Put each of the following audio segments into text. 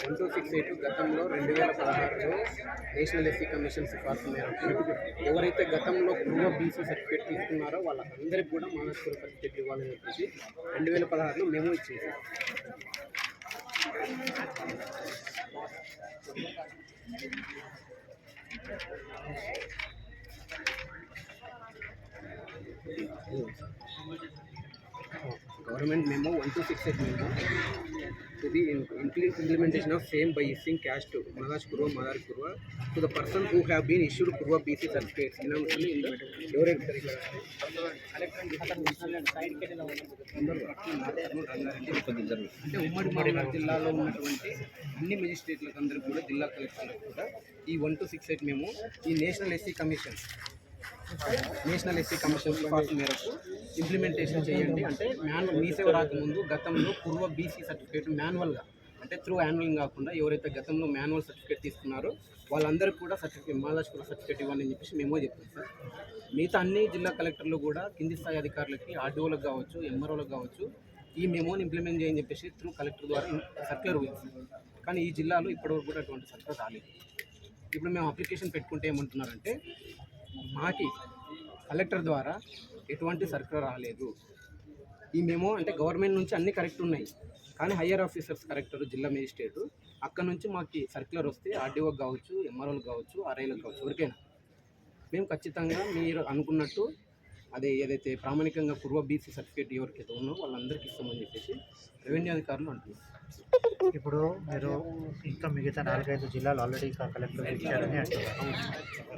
One two six eight గతంలో రెండు వేల పదహారులో నేషనల్ ఎస్సీ కమిషన్ సిఫార్సు మేరకు ఎవరైతే గతంలో పూర్వ బీసీ సర్టిఫికేట్ తీసుకున్నారో వాళ్ళందరికీ కూడా మానసిక సర్టిఫికేట్ ఇవ్వాలని చెప్పేసి రెండు వేల పదహారులో మేము ఇచ్చేసాం. గవర్నమెంట్ మేము వన్ టూ సిక్స్ మేము to the implementation of same by issuing caste మహాజ్ Kurwa Mahar Kurwa to the person who have been issued Kurwa BC certificates in ఎవరైతే అంటే ఉమ్మడి మరిమర్ జిల్లాలో ఉన్నటువంటి అన్ని మెజిస్ట్రేట్లకు అందరికీ కూడా జిల్లా కలెక్టర్లకు కూడా ఈ వన్ టు సిక్స్ ఎయిట్ మేము ఈ national SC commission national SC commission సిఫార్సు మేరకు ఇంప్లిమెంటేషన్ చేయండి. అంటే మాన్యువల్ మీ సేవ రాకముందు గతంలో పూర్వ బీసీ సర్టిఫికేట్ మాన్యువల్గా అంటే త్రూ యాన్యువల్ కాకుండా ఎవరైతే గతంలో మాన్యువల్ సర్టిఫికేట్ తీసుకున్నారో వాళ్ళందరికీ కూడా సర్టిఫికేట్ మహారాష్ట్ర సర్టిఫికేట్ ఇవ్వండి అని చెప్పేసి మేమో చెప్తాం సార్. మిగతా అన్ని జిల్లా కలెక్టర్లు కూడా కింది స్థాయి అధికారులకి ఆర్డీఓలకు కావచ్చు ఎంఆర్ఓలకు కావచ్చు ఈ మెమోని ఇంప్లిమెంట్ చేయని చెప్పేసి త్రూ కలెక్టర్ ద్వారా సర్క్యులర్ పోయింది కానీ ఈ జిల్లాలో ఇప్పటివరకు కూడా అటువంటి సర్క్యులర్ రాలేదు. ఇప్పుడు మేము అప్లికేషన్ పెట్టుకుంటే ఏమంటున్నారంటే మాకి కలెక్టర్ ద్వారా ఎటువంటి సర్కులర్ రాలేదు. ఈ మేము అంటే గవర్నమెంట్ నుంచి అన్ని కరెక్ట్ ఉన్నాయి. కానీ హయ్యర్ ఆఫీసర్స్ కరెక్టర్ జిల్లా మేజిస్ట్రేటు అక్కడ నుంచి మాకు సర్క్యులర్ వస్తే ఆర్డీఓకి కావచ్చు ఎంఆర్ఓలకు కావచ్చు ఆర్ఐలకు కావచ్చు ఎవరికైనా. మేము ఖచ్చితంగా మీరు అనుకున్నట్టు అదే ఏదైతే ప్రామాణికంగా పూర్వ బీసీ సర్టిఫికేట్ ఎవరికైతే ఉన్నో వాళ్ళందరికీ ఇస్తామని చెప్పేసి రెవెన్యూ అధికారులు అంటున్నారు. ఇప్పుడు మీరు ఇంకా మిగతా నాలుగైదు జిల్లాలు ఆల్రెడీ కలెక్టర్ ఇచ్చారని అంటున్నారు.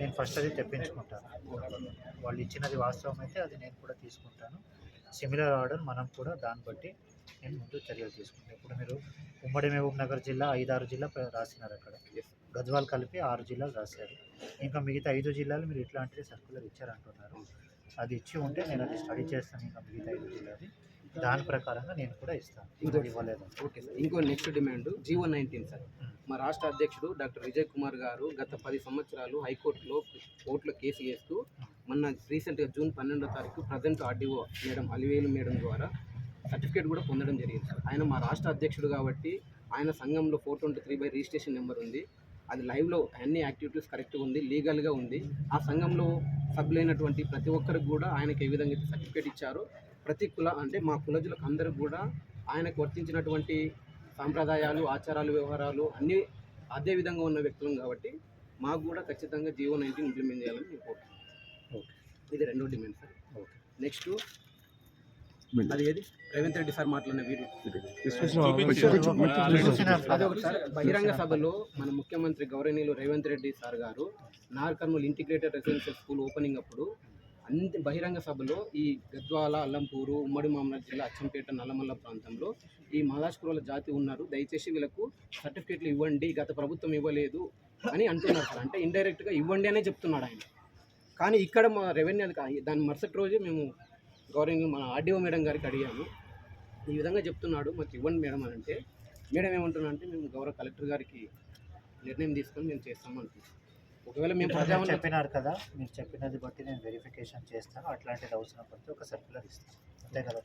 నేను ఫస్ట్ అది తెప్పించుకుంటాను. వాళ్ళు ఇచ్చినది వాస్తవం అయితే అది నేను కూడా తీసుకుంటాను. సిమిలర్ ఆర్డర్ మనం కూడా దాన్ని బట్టి నేను ముందు చర్యలు తీసుకుంటాను. ఇప్పుడు మీరు ఉమ్మడి మహబూబ్ నగర్ జిల్లా ఐదారు జిల్లా రాసినారు అక్కడ. గద్వాల్ కలిపి ఆరు జిల్లాలు రాశారు. ఇంకా మిగతా ఐదు జిల్లాలు మీరు ఇట్లాంటిది సర్కులర్ ఇచ్చారంటున్నారు. అది ఇచ్చి ఉంటే నేను అది స్టడీ చేస్తాను ఇంకా మిగతా ఐదు జిల్లాది. దాని ప్రకారంగా నేను కూడా ఇస్తాను. ఇవ్వలేదు. Okay sir. ఇంకో next demand GO nineteen sir. మా రాష్ట్ర అధ్యక్షుడు డాక్టర్ విజయ్ కుమార్ గారు గత పది సంవత్సరాలు హైకోర్టులో కోర్టులో కేసు చేస్తూ మొన్న రీసెంట్గా జూన్ పన్నెండో తారీఖు present RDO madam Alivelu madam ద్వారా సర్టిఫికేట్ కూడా పొందడం జరిగింది సార్. ఆయన మా రాష్ట్ర అధ్యక్షుడు కాబట్టి ఆయన సంఘంలో four twenty three by registration number ఉంది. అది లైవ్లో అన్ని యాక్టివిటీస్ కరెక్ట్గా ఉంది లీగల్గా ఉంది. ఆ సంఘంలో సభ్యులైనటువంటి ప్రతి ఒక్కరికి కూడా ఆయనకి ఏ విధంగా అయితే సర్టిఫికేట్ ఇచ్చారో ప్రతి కుల అంటే మా కులజులకు అందరికి కూడా ఆయనకు వర్తించినటువంటి సాంప్రదాయాలు ఆచారాలు వ్యవహారాలు అన్నీ అదే విధంగా ఉన్న వ్యక్తులం కాబట్టి మాకు కూడా ఖచ్చితంగా జియో నైన్టీన్ ఇంప్లిమెంట్ చేయాలని మేము కోరుతున్నాం ఓకే. ఇది రెండో డిమాండ్ సార్. ఓకే. నెక్స్ట్ అది ఏది? రేవంత్ రెడ్డి సార్ మాట్లాడిన వీడియో. సార్ బహిరంగ సభలో మన ముఖ్యమంత్రి గౌరవనీయులు రేవంత్ రెడ్డి సార్ గారు Nagarkurnool integrated residential school opening అప్పుడు అన్ని బహిరంగ సభలో ఈ గద్వాల అల్లంపూరు ఉమ్మడి మామూలు జిల్లా అచ్చంపేట నల్లమల్ల ప్రాంతంలో ఈ మహారాష్ట్రల జాతి ఉన్నారు. దయచేసి వీళ్ళకు సర్టిఫికేట్లు ఇవ్వండి. గత ప్రభుత్వం ఇవ్వలేదు అని అంటున్నారు సార్. అంటే ఇండైరెక్ట్గా ఇవ్వండి అనే చెప్తున్నాడు ఆయన. కానీ ఇక్కడ మా రెవెన్యూ దాని మరుసటి రోజే మేము గౌరవ మన ఆర్డీఓ మేడం గారికి అడిగాము. ఈ విధంగా చెప్తున్నాడు. మాకు ఇవ్వండి మేడం అని అంటే మేడం ఏమంటున్నా అంటే మేము గౌరవ కలెక్టర్ గారికి నిర్ణయం తీసుకొని మేము చేస్తాము అంటున్నాం ఒకవేళ మేము ప్రజావన చెప్పినారు కదా మీరు చెప్పినది బట్టి నేను వెరిఫికేషన్ చేస్తాను. అట్లాంటిది అవసరం పడితే ఒక సర్క్యులర్ ఇస్తాను. అంతే కదా?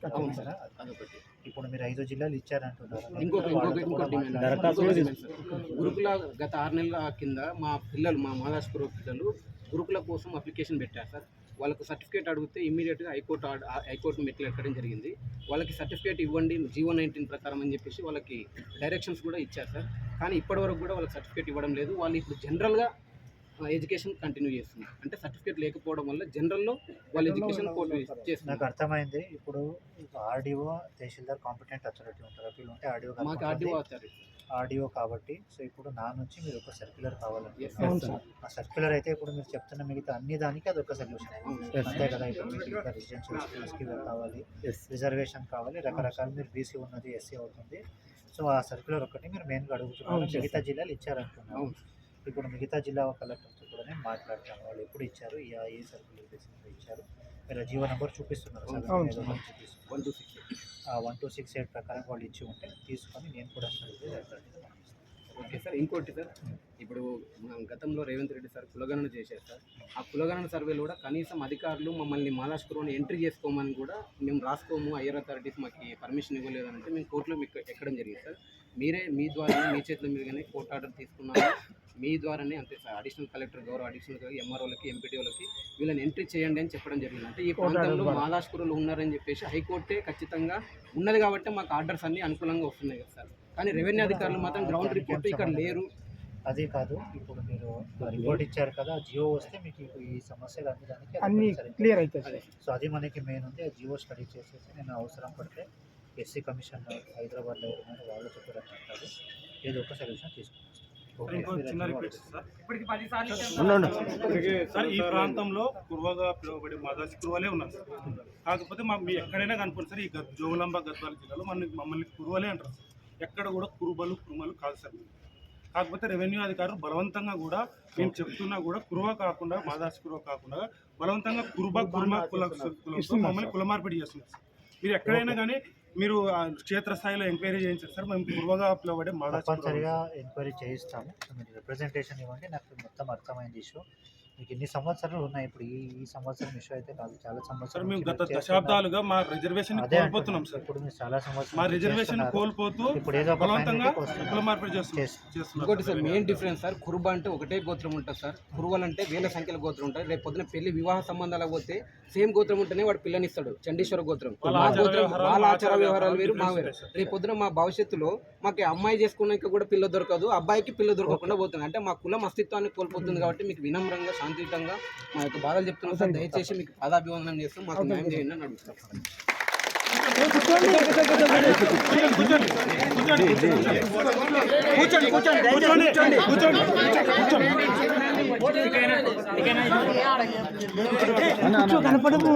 అదొకటి. ఇప్పుడు మీరు ఐదు జిల్లాలు ఇచ్చారంటున్నారు. ఇంకొక ఇంకొక. గురుకుల గత ఆరు నెలల కింద మా పిల్లలు మా మహారాష్ట్ర పిల్లలు గురుకుల కోసం అప్లికేషన్ పెట్టారు సార్. వాళ్ళకు సర్టిఫికేట్ అడిగితే ఇమీడియట్గా హైకోర్టు హైకోర్టు మెట్లు ఎక్కడం జరిగింది. వాళ్ళకి సర్టిఫికేట్ ఇవ్వండి జీవో నైన్టీన్ ప్రకారం అని చెప్పేసి వాళ్ళకి డైరెక్షన్స్ కూడా ఇచ్చారు సార్. కానీ ఇప్పటివరకు కూడా వాళ్ళకి సర్టిఫికేట్ ఇవ్వడం లేదు. వాళ్ళు ఇప్పుడు జనరల్గా ఎడ్యుకేషన్ కంటిన్యూ చేస్తున్నారు అంటే సర్టిఫికేట్ లేకపోవడం వల్ల జనరల్లో వాళ్ళు ఎడ్యుకేషన్ నాకు అర్థమైంది. ఇప్పుడు ఆర్డీఓ తహసీల్దార్ కాంపిటెంట్ అథారిటీ ఉంటారు. వీళ్ళు ఉంటే ఆర్డీఓ మాకు ఆర్డీఓ అవుతారు ఆర్డీఓ కాబట్టి సో ఇప్పుడు నా నుంచి మీరు ఒక సర్క్యులర్ sir. ఆ సర్క్యులర్ అయితే ఇప్పుడు మీరు చెప్తున్న మిగతా అన్ని దానికి అది ఒక సొల్యూషన్. అంతే కదా ఇప్పుడు మీకు రెసిడెన్షియల్ కావాలి రిజర్వేషన్ కావాలి రకరకాల మీరు బీసీ ఉన్నది ఎస్సీ అవుతుంది. సో ఆ సర్క్యులర్ ఒకటి మీరు మెయిన్గా అడుగుతున్నారు. మిగతా జిల్లాలు ఇచ్చారంటున్నారు. అవును ఇప్పుడు మిగతా జిల్లా కలెక్టర్తో కూడా నేను మాట్లాడతాను వాళ్ళు ఎప్పుడు ఇచ్చారు? ఏ బేసిస్లో ఇచ్చారు? మీరు జీవో నెంబర్ చూపిస్తున్నారు. వన్ టూ సిక్స్ ఆ వన్ టూ సిక్స్ ఎయిట్ ప్రకారం వాళ్ళు ఇచ్చి ఉంటే తీసుకొని నేను కూడా. ఓకే సార్ ఇంకోటి సార్. ఇప్పుడు మనం గతంలో రేవంత్ రెడ్డి సార్ కులగణన చేశారు సార్. ఆ కులగణన సర్వేలో కూడా కనీసం అధికారులు మమ్మల్ని మాలాష్కరోని ఎంట్రీ చేసుకోమని కూడా మేము రాసుకోము హయ్యర్ అథారిటీస్ మాకు పర్మిషన్ ఇవ్వలేదు అని అంటే మేము కోర్టులో మీకు ఎక్కడం జరిగింది సార్. మీరే మీ ద్వారా మీ చేతుల మీదుగానే కోర్టు ఆర్డర్ తీసుకున్నాము మీ ద్వారానే అంతే సార్ అడిషనల్ కలెక్టర్ గౌరవ అడిషనల్ కలెక్టర్ ఎంఆర్ఓలకి ఎంపీటీఓలకి వీళ్ళని ఎంట్రీ చేయండి అని చెప్పడం జరిగింది. అంటే ఈ ప్రాంతంలో మాలాష్కరులు ఉన్నారని చెప్పేసి హైకోర్టే ఖచ్చితంగా ఉన్నది కాబట్టి మాకు ఆర్డర్స్ అన్ని అనుకూలంగా వస్తున్నాయి కదా సార్. కానీ రెవెన్యూ అధికారులు మాత్రం గ్రౌండ్ రిపోర్ట్ ఇక్కడ లేరు. అదే కాదు ఇప్పుడు మీరు రిపోర్ట్ ఇచ్చారు కదా జియో వస్తే మీకు ఇప్పుడు ఈ సమస్యలు అన్ని దానికి అది అన్ని క్లియర్ అవుతుంది సో అది మనకి మెయిన్ ఉంది జియో స్టడీ చేసేసి నేను అవసరం పడితే ఎస్సీ కమిషన్ హైదరాబాద్లో ఉన్నారో వాళ్ళు చెప్పడం ఏదో ఒక సొల్యూషన్ తీసుకుంటాం ఇంకో చిన్న రిక్వెస్ట్ సార్. ఈ ప్రాంతంలో కురువగా పిలువబడే మాదాసి కురువలే ఉన్నారు సార్. కాకపోతే మా మీ ఎక్కడైనా కనుకోండి సార్ ఈ జోగులాంబ గద్వాల జిల్లాలో మన మమ్మల్ని కురువలే అంటారు సార్. ఎక్కడ కూడా కురుబలు కురుమలు కాదు సార్. కాకపోతే రెవెన్యూ అధికారులు బలవంతంగా కూడా మేము చెప్తున్నా కూడా కురువ కాకుండా మాదాసి కురువ కాకుండా బలవంతంగా కురుబ కుర్మ కుల మమ్మల్ని కుల మార్పిడి చేస్తున్నారు సార్. మీరు ఎక్కడైనా కానీ మీరు ఆ క్షేత్రస్థాయిలో ఎంక్వైరీ చేయించారు సార్. మేము మాదాసి కురువ తప్పనిసరిగా ఎంక్వైరీ చేయిస్తాము. మీరు రిప్రజెంటేషన్ ఇవ్వండి. నాకు మొత్తం అర్థమైంది ఇష్యూ మీకు ఎన్ని సంవత్సరాలు ఉన్నాయి? ఇప్పుడు ఈ ఈ సంవత్సరం ఇష్యూ అయితే కాదు. చాలా సార్ సంవత్సరాలు మేము నుంచి గత. దశాబ్దాలుగా మా రిజర్వేషన్ కోల్పోతున్నాం. సార్. ఇప్పుడు మీరు చాలా సంవత్సరాలు మా రిజర్వేషన్. కోల్పోతూ ఇప్పుడు ఏదో బలవంతంగా. కుల మార్పిడి ఇంకోటి sir main difference sir Kuruba అంటే ఒకటే గోత్రం ఉంటుంది సార్. కురువలు అంటే వేల సంఖ్యలో గోత్రం ఉంటుంది. రేపు పొద్దున పెళ్ళి వివాహ సంబంధాలకు పోతే సేమ్ గోత్రం ఉంటేనే వాడు పిల్లనిస్తాడు చండీశ్వర గోత్రం. వాళ్ళ మా ఆచార గోత్రం వ్యవహారాలు, వాళ్ళ మా ఆచార వ్యవహారాలు వేరు మా వేరు. రేపు పొద్దున మా భవిష్యత్తులో మాకు అమ్మాయి చేసుకున్నాక కూడా పిల్ల దొరకదు అబ్బాయికి పిల్ల దొరకకుండా పోతుంది. అంటే మా కులం అస్తిత్వాన్ని కోల్పోతుంది కాబట్టి మీకు వినమ్రంగా శాంతియుతంగా మా యొక్క బాధలు చెప్తున్నాం సార్ దయచేసి మీకు పాదాభివందనం చేస్తాం మాకు న్యాయం చేయండి అని అడుగుతాం కూర్చోండి కూర్చోండి దయచేసి కూర్చోండి కనపడము